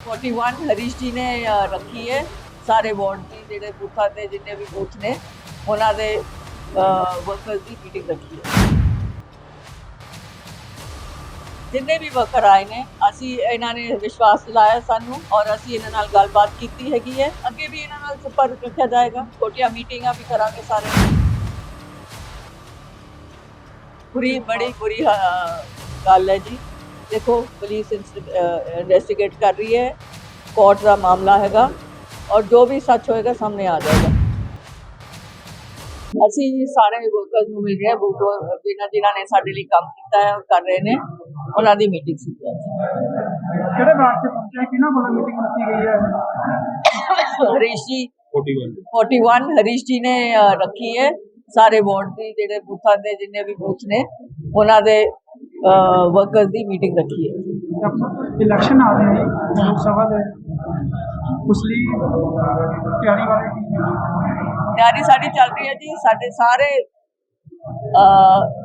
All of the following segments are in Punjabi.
41 ਹਰੀਸ਼ ਜੀ ਨੇ ਰੱਖੀ ਹੈ। ਸਾਰੇ ਵਾਰਡ ਦੀ ਜਿਹੜੇ ਬੂਥਾਂ ਦੇ ਜਿੰਨੇ ਵੀ ਬੂਥ ਨੇ, ਉਹਨਾਂ ਦੇ ਵਰਕਰਸ ਦੀ ਮੀਟਿੰਗ ਰੱਖੀ ਹੈ। ਜਿੰਨੇ ਵੀ ਵਰਕਰ ਆਏ ਨੇ, ਅਸੀਂ ਇਹਨਾਂ ਨੇ ਵਿਸ਼ਵਾਸ ਦਿਲਾਇਆ ਸਾਨੂੰ ਔਰ ਅਸੀਂ ਇਹਨਾਂ ਨਾਲ ਗੱਲਬਾਤ ਕੀਤੀ ਹੈਗੀ ਹੈ। ਅੱਗੇ ਵੀ ਇਹਨਾਂ ਨਾਲ ਸੰਪਰਕ ਰੱਖਿਆ ਜਾਏਗਾ। ਛੋਟੀਆਂ ਮੀਟਿੰਗਾਂ ਵੀ ਕਰਾਂਗੇ ਸਾਰੇ। ਬੁਰੀ ਬੜੀ ਬੁਰੀ ਗੱਲ ਹੈ ਜੀ। ਦੇਖੋ ਪੁਲਿਸ ਇਨਵੈਸਟੀਗੇਟ ਕਰ ਰਹੀ ਹੈ। ਕੋਰਟ ਦਾ ਮਾਮਲਾ ਹੈਗਾ ਔਰ ਜੋ ਵੀ ਸੱਚ ਹੋਏਗਾ ਸਾਹਮਣੇ ਆ ਜਾਏਗਾ। ਅਸੀਂ ਸਾਰੇ ਵਰਕਰਸ ਨੂੰ ਮਿਲ ਰਹੇ ਹਾਂ ਬੂਟੋ ਜਿਨ੍ਹਾਂ ਜਿਨ੍ਹਾਂ ਨੇ ਸਾਡੇ ਲਈ ਕੰਮ ਕੀਤਾ ਹੈ ਕਰ ਰਹੇ ਨੇ। ਉਹਨਾਂ ਦੀ ਮੀਟਿੰਗ ਸੀ। ਕਿਹੜੇ ਵਾਰਡ ਚ ਪਹੁੰਚਿਆ? ਕਿਹਨਾਂ ਵੱਲੋਂ ਮੀਟਿੰਗ ਰੱਖੀ ਗਈ ਹੈ? ਹਰੀਸ਼ ਜੀ। 41 41 ਹਰੀਸ਼ ਜੀ ਨੇ ਰੱਖੀ ਹੈ। ਸਾਰੇ ਵਾਰਡ ਦੀ ਜਿਹੜੇ ਬੂਥਾਂ ਦੇ ਜਿੰਨੇ ਵੀ ਬੂਥ ਨੇ ਉਹਨਾਂ ਦੇ ਵਰਕਰਸ ਦੀ ਮੀਟਿੰਗ ਰੱਖੀ ਹੈ। ਇਲੈਕਸ਼ਨ ਆ ਰਹੇ ਨੇ ਲੋਕ ਸਭਾ ਦੇ। ਉਸ ਲਈ ਤਿਆਰੀ ਵਾਲੇ ਕੀ ਹੈ? ਤਿਆਰੀ ਸਾਡੀ ਚੱਲ ਰਹੀ ਹੈ ਜੀ। ਸਾਡੇ ਸਾਰੇ ਅ,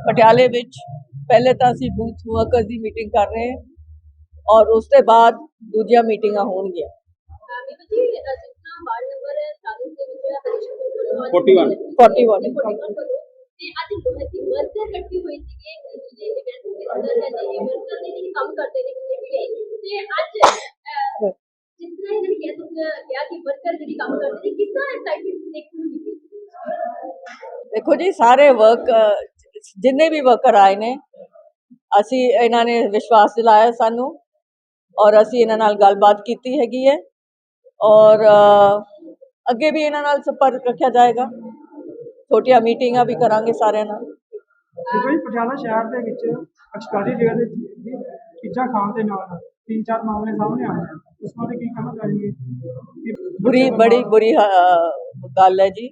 ਪਟਿਆਲੇ ਵਿੱਚ ਪਹਿਲੇ ਤਾਂ ਅਸੀਂ ਬੂਥ ਵਰਕਰਸ ਦੀ ਮੀਟਿੰਗ ਕਰ ਰਹੇ ਹਾਂ ਔਰ ਉਸ ਤੋਂ ਬਾਅਦ ਦੂਜੀਆਂ ਮੀਟਿੰਗਾਂ ਹੋਣਗੀਆਂ। ਜੀ ਜਿੰਨਾ ਵਾਰਡ ਨੰਬਰ 40 ਦੇ ਵਿੱਚ ਹਰੀਸ਼ 41 41 ਤੇ ਅੱਜ ਵਰਕਰ ਇਕੱਠੀ ਹੋਈ ਦੇ ਅੰਦਰ ਕਹਿੰਦੇ ਇਹ ਵਰਕਰ ਨੇ ਜਿਹੜੀ ਕੰਮ ਕਰਦੇ ਨੇ ਕਿਸੇ ਵੀ। ਲਈ ਤੇ ਅੱਜ ਅਹ, ਜਿਸ ਤਰ੍ਹਾਂ ਇਹਨਾਂ ਨੇ ਕਿਹਾ ਤੁਸੀਂ ਕਿਹਾ ਕਿ ਵਰਕਰ ਜਿਹੜੀ ਕੰਮ ਕਰਦੇ ਨੇ ਕਿਸ ਤਰ੍ਹਾਂ ਐਕਸਾਈਟਮੈਂਟ ਦੇਖਣ ਨੂੰ ਮਿਲੀ? ਦੇਖੋ ਜੀ ਸਾਰੇ ਵਰਕ ਜਿੰਨੇ ਵੀ ਵਰਕਰ ਆਏ ਨੇ ਅਸੀਂ ਇਹਨਾਂ ਨੇ ਵਿਸ਼ਵਾਸ ਦਿਲਾਇਆ ਸਾਨੂੰ ਔਰ ਅਸੀਂ ਇਹਨਾਂ ਨਾਲ ਗੱਲਬਾਤ ਕੀਤੀ ਹੈਗੀ ਹੈ ਔਰ ਅੱਗੇ ਵੀ ਇਹਨਾਂ ਨਾਲ ਸੰਪਰਕ ਰੱਖਿਆ ਜਾਏਗਾ। ਛੋਟੀਆਂ ਮੀਟਿੰਗਾਂ ਵੀ ਕਰਾਂਗੇ ਸਾਰਿਆਂ ਨਾਲ। ਦੇਖੋ ਜੀ ਪਟਿਆਲਾ ਸ਼ਹਿਰ ਦੇ ਵਿੱਚ ਐਕਸਪਾਇਰੀ ਡੇਟ ਦੇ ਦੀ ਚੀਜ਼ਾਂ ਖਾਣ ਦੇ ਨਾਲ ਤਿੰਨ ਚਾਰ ਮਾਮਲੇ ਸਾਹਮਣੇ ਆਏ ਹਨ ਉਸ ਬਾਰੇ ਕੀ ਕਹਿਣਾ ਚਾਹੀਏ ਬੁਰੀ ਬੜੀ ਬੁਰੀ ਅ, ਗੱਲ ਹੈ ਜੀ।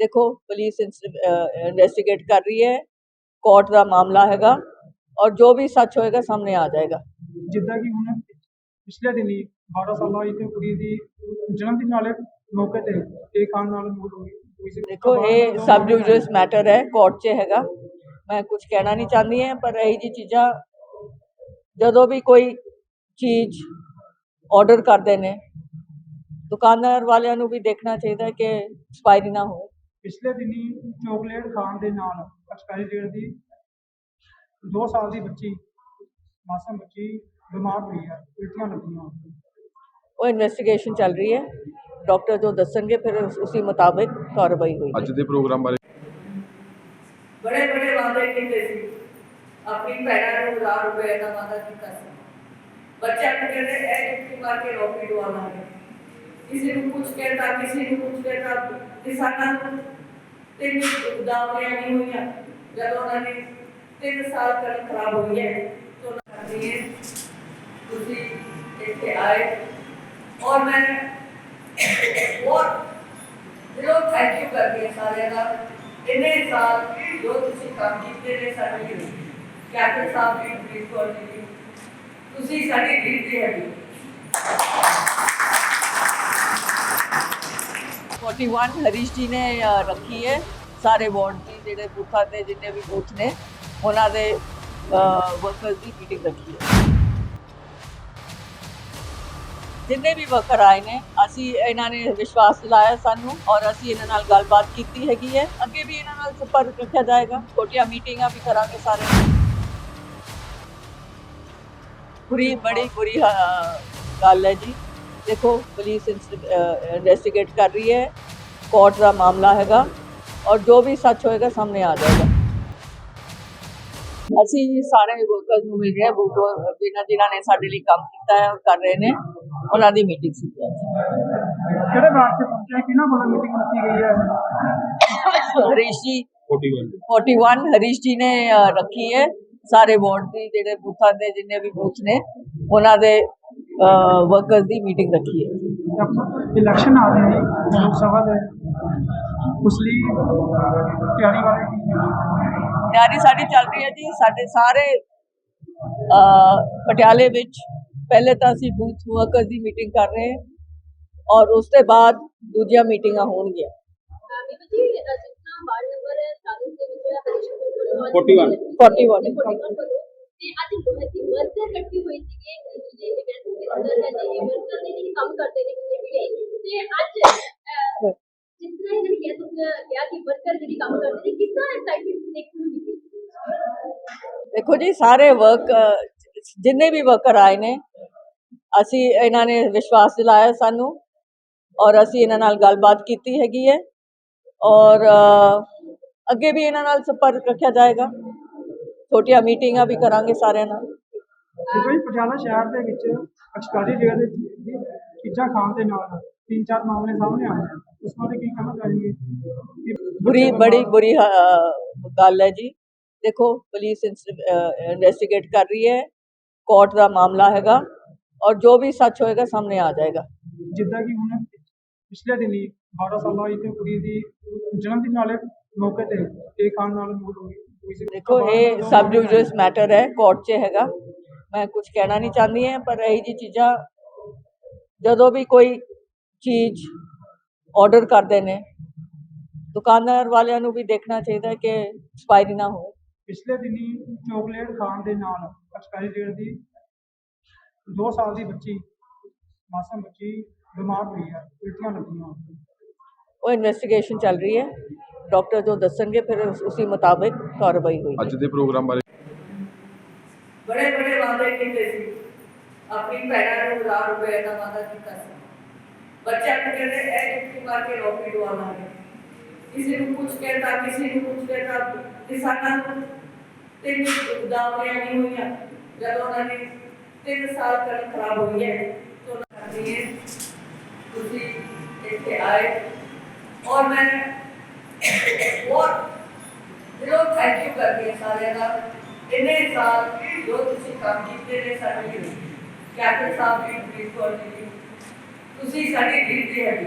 ਦੇਖੋ ਪੁਲਿਸ ਇਨਵੈਸਟੀਗੇਟ ਕਰ ਰਹੀ ਹੈ। ਕੋਰਟ ਦਾ ਮਾਮਲਾ ਹੈਗਾ ਔਰ ਜੋ ਵੀ ਸੱਚ ਹੋਏਗਾ ਸਾਹਮਣੇ ਆ ਜਾਏਗਾ। ਜਿੱਦਾਂ ਕਿ ਹੁਣ ਪਿਛਲੇ ਦਿਨੀ 12 ਸਾਲਾਂ ਦੀ ਇੱਕ ਕੁੜੀ ਦੀ ਜਨਮ ਦਿਨ ਵਾਲੇ ਮੌਕੇ ਤੇ ਇਹ ਖਾਣ ਨਾਲ ਮੌਤ ਹੋ ਗਈ। ਹੋਈ ਸੀ। ਦੇਖੋ ਇਹ ਸਬ ਜੁਡਿਸ ਮੈਟਰ ਹੈ ਕੋਰਟ 'ਚ ਹੈਗਾ। ਮੈਂ ਕੁਝ ਕਹਿਣਾ ਨਹੀਂ ਚਾਹੁੰਦੀ ਹਾਂ ਪਰ ਇਹ ਜੀ ਚੀਜ਼ਾਂ ਜਦੋਂ ਵੀ ਕੋਈ ਚੀਜ਼ ਆਰਡਰ ਕਰਦੇ ਨੇ ਦੁਕਾਨਦਾਰ ਵਾਲਿਆਂ ਨੂੰ ਵੀ ਦੇਖਣਾ ਚਾਹੀਦਾ ਕਿ ਐਕਸਪਾਇਰੀ ਨਾ ਹੋਵੇ। ਪਿਛਲੇ ਦਿਨੀ ਚੋਕਲੇਟ ਖਾਣ ਦੇ ਨਾਲ ਐਕਸਪਾਇਰੀ ਡੇਟ ਦੀ 2 ਸਾਲ ਦੀ ਬੱਚੀ ਮਾਸੂਮ ਬੱਚੀ ਬਿਮਾਰ ਹੋਈ ਹੈ ਉਲਟੀਆਂ ਲੱਗੀਆਂ ਉਹ ਇਨਵੈਸਟੀਗੇਸ਼ਨ ਚੱਲ ਰਹੀ ਹੈ। ਡਾਕਟਰ ਜੋ ਦੱਸਣਗੇ ਫਿਰ ਉਸ- ਉਸੇ ਮੁਤਾਬਿਕ ਕਾਰਵਾਈ ਹੋਏਗੀ। ਅੱਜ ਦੇ ਪ੍ਰੋਗਰਾਮ ਬਾਰੇ ਬੜੇ ਬੜੇ ਵਾਅਦੇ ਕੀਤੇ ਸੀ ਆਪਣੀ ਭੈਣਾਂ ਨੂੰ ਹਜ਼ਾਰ ਰੁਪਏ ਦਾ ਵਾਅਦਾ ਕੀਤਾ ਸੀ ਬੱਚਿਆਂ ਨੂੰ ਕਹਿੰਦੇ ਇਹ ਚੁੱਕੀ ਮਾਰ ਕੇ ਰੋਟੀ ਦਵਾ ਲਾਂਗੇ ਕਿਸੇ ਨੂੰ ਕੁਝ ਕਹਿੰਦਾ ਕਿਸੇ ਨੂੰ ਕੁਝ ਕਹਿੰਦਾ ਕਿਸਾਨਾਂ ਨੂੰ ਤਿੰਨ ਦਾਵਰੀਆਂ ਨਹੀਂ ਹੋਈਆਂ ਜਦੋਂ ਉਹਨਾਂ ਨੇ ਤਿੰਨ ਸਾਲ ਕਣਕ ਖਰਾਬ ਹੋਈ ਹੈ ਤਾਂ ਉਹਨਾਂ ਨੇ ਤੁਸੀਂ ਇੱਥੇ ਆਏ ਔਰ ਮੈਂ ਬਹੁਤ ਦਿਲੋਂ ਥੈਂਕ ਯੂ ਕਰਦੀ ਹਾਂ ਸਾਰਿਆਂ ਦਾ ਇੰਨੇ ਸਾਲ ਜੋ ਤੁਸੀਂ ਕੰਮ ਕੀਤੇ ਨੇ ਸਾਡੇ ਲਈ, ਕੈਪਟਨ ਸਾਹਿਬ ਦੀ ਬਰੀਫ ਕੋਲ ਦੀ ਤੁਸੀਂ ਸਾਡੀ ਰੀਤ ਦੇ ਹੈਗੇ 41 ਹਰੀਸ਼ ਜੀ ਨੇ ਰੱਖੀ ਹੈ। ਸਾਰੇ ਵਾਰਡ ਦੀ ਜਿਹੜੇ ਬੂਥਾਂ ਦੇ ਜਿੰਨੇ ਵੀ ਬੂਥ ਨੇ, ਉਹਨਾਂ ਦੇ ਵਰਕਰਸ ਦੀ ਮੀਟਿੰਗ ਰੱਖੀ ਹੈ। ਜਿੰਨੇ ਵੀ ਵਰਕਰ ਆਏ ਨੇ ਅਸੀਂ ਇਹਨਾਂ ਨੇ ਵਿਸ਼ਵਾਸ ਦਿਲਾਇਆ ਸਾਨੂੰ ਔਰ ਅਸੀਂ ਇਹਨਾਂ ਨਾਲ ਗੱਲਬਾਤ ਕੀਤੀ ਹੈਗੀ ਹੈ। ਅੱਗੇ ਵੀ ਇਹਨਾਂ ਨਾਲ ਸੰਪਰਕ ਰੱਖਿਆ ਜਾਏਗਾ। ਛੋਟੀਆਂ ਮੀਟਿੰਗਾਂ ਵੀ ਕਰਾਂਗੇ ਸਾਰੇ। ਬੁਰੀ ਬੜੀ ਬੁਰੀ ਅ, ਗੱਲ ਹੈ ਜੀ। ਦੇਖੋ ਪੁਲਿਸ ਇਨਵੈਸਟੀਗੇਟ ਕਰ ਰਹੀ ਹੈ। ਕੋਰਟ ਦਾ ਮਾਮਲਾ ਹੈਗਾ ਔਰ ਜੋ ਵੀ ਸੱਚ ਹੋਏਗਾ ਸਾਹਮਣੇ ਆ ਜਾਏਗਾ। ਅਸੀਂ ਸਾਰੇ ਵਰਕਰਸ ਨੂੰ ਮਿਲ ਰਹੇ ਹਾਂ। ਬੂਟੋ ਜਿਨ੍ਹਾਂ ਜਿਨ੍ਹਾਂ ਨੇ ਸਾਡੇ ਲਈ ਕੰਮ ਕੀਤਾ ਹੈ ਔਰ ਕਰ ਰਹੇ ਨੇ। ਉਹਨਾਂ ਦੀ ਮੀਟਿੰਗ ਸੀ। ਕਿਹੜੇ ਵਾਰਡ ਚ ਪਹੁੰਚਿਆ? ਕਿਹਨਾਂ ਵੱਲੋਂ ਮੀਟਿੰਗ ਰੱਖੀ ਗਈ ਹੈ? ਹਰੀਸ਼ ਜੀ 41 41 ਹਰੀਸ਼ ਜੀ ਨੇ ਰੱਖੀ ਹੈ। ਸਾਰੇ ਵਾਰਡ ਦੀ ਜਿਹੜੇ ਬੂਥਾਂ ਦੇ ਜਿੰਨੇ ਵੀ ਬੂਥ ਨੇ ਉਹਨਾਂ ਦੇ ਵਰਕਰਸ ਦੀ ਮੀਟਿੰਗ ਰੱਖੀ ਹੈ। ਇਲੈਕਸ਼ਨ ਆ ਰਹੇ ਨੇ ਲੋਕ ਸਭਾ ਦੇ। ਉਸ ਲਈ ਤਿਆਰੀ ਵਾਲੇ ਕੀ ਹੈ? ਤਿਆਰੀ ਸਾਡੀ ਚੱਲ ਰਹੀ ਹੈ ਜੀ। ਸਾਡੇ ਸਾਰੇ ਪਟਿਆਲੇ ਵਿੱਚ ਪਹਿਲੇ ਤਾਂ ਅਸੀਂ ਬੂਥ ਵਰਕਰਸ ਦੀ ਮੀਟਿੰਗ ਕਰ ਰਹੇ ਹਾਂ ਔਰ ਉਸ ਤੋਂ ਬਾਅਦ ਦੂਜੀਆਂ ਮੀਟਿੰਗਾਂ ਹੋਣਗੀਆਂ ਨੀਤੂ ਜੀ ਜਿੰਨਾ ਵਾਰਡ ਨੰਬਰ 40 ਦੇ ਵਿੱਚ ਹਰੀਸ਼ 41 41 ਵੱਲੋਂ ਤੇ ਅੱਜ ਵਰਕਰ ਇਕੱਠੇ ਹੋਏ ਸੀਗੇ ਜਿਹੜੇ ਇਵੈਂਟ ਦੇ ਅੰਦਰ ਕਹਿੰਦੇ ਇਹ ਵਰਕਰ ਨੇ ਜਿਹੜੇ ਕੰਮ ਕਰਦੇ ਨੇ ਕਿਸੇ ਵੀ ਲਈ ਤੇ ਅੱਜ ਅਹ, ਜਿਸ ਤਰ੍ਹਾਂ ਇਹਨਾਂ ਨੇ ਕਿਹਾ ਤੁਸੀਂ ਕਿਹਾ ਕਿ ਵਰਕਰ ਜਿਹੜੀ ਕੰਮ ਕਰਦੇ ਨੇ ਕਿਸ ਤਰ੍ਹਾਂ ਐਕਸਾਈਟਡ ਦੇਖਣ ਨੂੰ ਮਿਲੀ ਦੇਖੋ ਜੀ ਸਾਰੇ ਵਰਕ ਜਿੰਨੇ ਵੀ ਵਰਕਰ ਆਏ ਨੇ ਅਸੀਂ ਇਹਨਾਂ ਨੇ ਵਿਸ਼ਵਾਸ ਦਿਲਾਇਆ ਸਾਨੂੰ ਔਰ ਅਸੀਂ ਇਹਨਾਂ ਨਾਲ ਗੱਲਬਾਤ ਕੀਤੀ ਹੈਗੀ ਹੈ ਔਰ ਅੱਗੇ ਵੀ ਇਹਨਾਂ ਨਾਲ ਸੰਪਰਕ ਰੱਖਿਆ ਜਾਏਗਾ। ਛੋਟੀਆਂ ਮੀਟਿੰਗਾਂ ਵੀ ਕਰਾਂਗੇ ਸਾਰਿਆਂ ਨਾਲ। ਦੇਖੋ ਜੀ ਪਟਿਆਲਾ ਸ਼ਹਿਰ ਦੇ ਵਿੱਚ ਐਕਸਪਾਇਰੀ ਡੇਟ ਦੇ ਚੀਜ਼ਾਂ ਖਾਣ ਦੇ ਨਾਲ ਤਿੰਨ ਚਾਰ ਮਾਮਲੇ ਸਾਹਮਣੇ ਆਏ ਹਨ ਉਸ ਬਾਰੇ ਕੀ ਕਹਿਣਾ ਚਾਹੀਏ ਬੁਰੀ ਬੜੀ ਬੁਰੀ ਗੱਲ ਹੈ ਜੀ। ਦੇਖੋ ਪੁਲਿਸ ਇਨਵੈਸਟੀਗੇਟ ਕਰ ਰਹੀ ਹੈ। ਕੋਰਟ ਦਾ ਮਾਮਲਾ ਹੈਗਾ। ਔਰ ਜੋ ਵੀ ਸੱਚ ਹੋਏਗਾ ਸਾਹਮਣੇ ਆ ਜਾਏਗਾ। ਜਿੱਦਾਂ ਕਿ ਹੁਣ ਪਿਛਲੇ ਦਿਨੀ 12 ਸਾਲਾਂ ਦੀ ਕੁੜੀ ਦੀ ਜਨਮ ਦਿਨ ਵਾਲੇ ਮੌਕੇ ਤੇ ਇਹ ਖਾਣ ਨਾਲ ਮੌਤ ਹੋ ਗਈ। ਦੇਖੋ ਇਹ ਸਬ ਡਿਵੀਜ਼ਨਸ ਮੈਟਰ ਹੈ ਕੋਰਟ 'ਚ ਹੈਗਾ। ਮੈਂ ਕੁਝ ਕਹਿਣਾ ਨਹੀਂ ਚਾਹੁੰਦੀ ਹਾਂ ਪਰ ਇਹੀ ਜੀ ਚੀਜ਼ਾਂ ਜਦੋਂ ਵੀ ਕੋਈ ਚੀਜ਼ ਆਰਡਰ ਕਰਦੇ ਨੇ ਦੁਕਾਨਦਾਰ ਵਾਲਿਆਂ ਨੂੰ ਵੀ ਦੇਖਣਾ ਚਾਹੀਦਾ ਹੈ ਕਿ ਐਕਸਪਾਇਰੀ ਨਾ ਹੋਵੇ। ਪਿਛਲੇ ਦਿਨੀ ਚੋਕਲੇਟ ਖਾਣ ਦੇ ਨਾਲ ਐਕਸਪਾਇਰੀ ਡੇਟ ਦੀ 2 ਸਾਲ ਦੀ ਬੱਚੀ ਮਾਸੂਮ ਬੱਚੀ ਬਿਮਾਰ ਹੋਈ ਹੈ ਉਲਟੀਆਂ ਲੱਗੀਆਂ ਉਹ ਇਨਵੈਸਟੀਗੇਸ਼ਨ ਚੱਲ ਰਹੀ ਹੈ। ਡਾਕਟਰ ਜੋ ਦੱਸਣਗੇ ਫਿਰ ਉਸ- ਮੁਤਾਬਿਕ ਕਾਰਵਾਈ ਹੋਏਗੀ ਅੱਜ ਦੇ ਪ੍ਰੋਗਰਾਮ ਬਾਰੇ ਬੜੇ ਬੜੇ ਵਾਅਦੇ ਕੀਤੇ ਸੀ। ਆਪਣੀ ਭੈਣਾਂ ਨੂੰ ਹਜ਼ਾਰ ਰੁਪਏ ਦਾ ਵਾਅਦਾ ਕੀਤਾ ਸੀ। ਬੱਚਿਆਂ ਨੂੰ ਕਹਿੰਦੇ ਇਹ ਜੁੱਤੀ ਮਾਰ ਕੇ ਰੋਟੀ ਦਵਾ ਲਾਂਗੇ। ਕਿਸੇ ਨੂੰ ਕੁਝ ਕਹਿੰਦਾ ਕਿਸੇ ਨੂੰ ਕੁਝ ਕਹਿੰਦਾ ਕਿਸਾਨਾਂ ਨੂੰ ਤਿੰਨ ਦਾਵੀਆਂ ਨਹੀਂ ਹੋਈਆਂ। ਜਦੋਂ ਉਹਨਾਂ ਨੇ ਤਿੰਨ ਸਾਲ ਕਣਕ ਖਰਾਬ ਹੋਈ ਹੈ। ਤਾਂ ਕਰਦੀ ਹੈ, ਤੁਸੀਂ ਇੱਥੇ ਆਏ। ਔਰ ਮੈਂ ਬਹੁਤ ਦਿਲੋਂ ਥੈਂਕ ਯੂ ਕਰਦੀ ਹਾਂ ਸਾਰਿਆਂ ਦਾ। ਇੰਨੇ ਸਾਲ ਜੋ ਤੁਸੀਂ ਕੰਮ ਕੀਤੇ ਨੇ ਸਾਡੇ ਲਈ। ਕੈਪਟਨ ਸਾਹਿਬ ਦੀ ਬਰੀਫ ਕਰ ਦਿੱਤੀ ਤੁਸੀਂ ਸਾਡੀ ਡੀਲ ਦੀ ਹੈਗੀ।